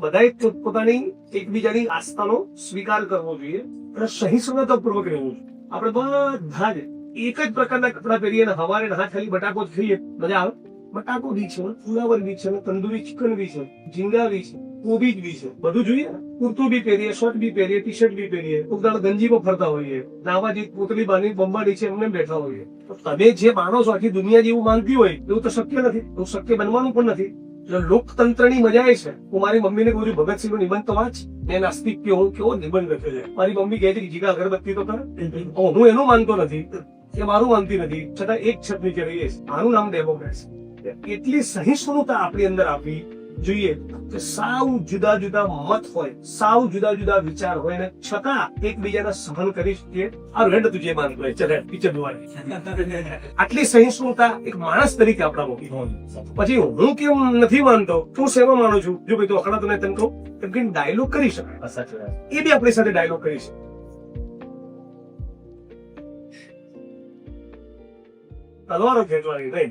બધાએ પોતપોતાની એકબીજાની આસ્થાનો સ્વીકાર કરવો જોઈએ અને સહિષ્ણુતાપૂર્વક રહેવું જોઈએ. આપણે બધા જ એક જ પ્રકારના કપડાં પહેરીએ અને હવારે ના ખાલી બટાકો જ ખાઈએ. મજા આવે? બટાકો બી છે, ફુલાવર બી છે, તંદુરી ચિકન બી છે, ઝીંગા બી છે કોબીજ બી છે. બધું જોઈએ? કુર્તું બી પહેરીએ, શર્ટ બી પહેરીએ ટી શર્ટ બી પહેરીએ. ઉદાહરણ ગંજીમાં ફરતા હોઈએ. નાવા જે પોતલી બાંધી બંબા નીચે એમને બેઠા હોઈએ. તમે જે માનો છો આખી દુનિયા જેવું માનતી હોય, એવું તો શક્ય નથી. એવું શક્ય બનવાનું પણ નથી. લોકતંત્રની મજા એ છે, હું મારી મમ્મીને કહું છું ભગતસિંહ નો નિબંધ તો વાંચ. મેં નાસ્તિક કે હું કેવો નિબંધ લખ્યો છે? મારી મમ્મી કહે છે જીગા અગરબત્તી તો કરે. હું એનું માનતો નથી. એ મારું માનતી નથી. છતાં એક છત નીચે રહીએ આનું નામ ડેમોક્રેસી. એટલી સહિષ્ણુતા આપણી અંદર આપવી જોઈએ કે સાવ જુદા જુદા મત હોય સાવ જુદા જુદા વિચાર હોય ને છતાં એકબીજાને સહન કરી શકીએ. આ રેડ તું જે માનતો હોય ચલે પિક્ચર જોવાની. આટલી સહિષ્ણુતા એક માણસ તરીકે આપણામાં હોય પછી હું કેમ નથી માનતો? તું શેમાં માનું છું? જો ભાઈ તો અકળાતો તને તને કહું કેમ કે ડાયલોગ કરી શકાય. એ બી આપણી સાથે ડાયલોગ કરી શકાય તલવારો ખેંચવાની નહીં.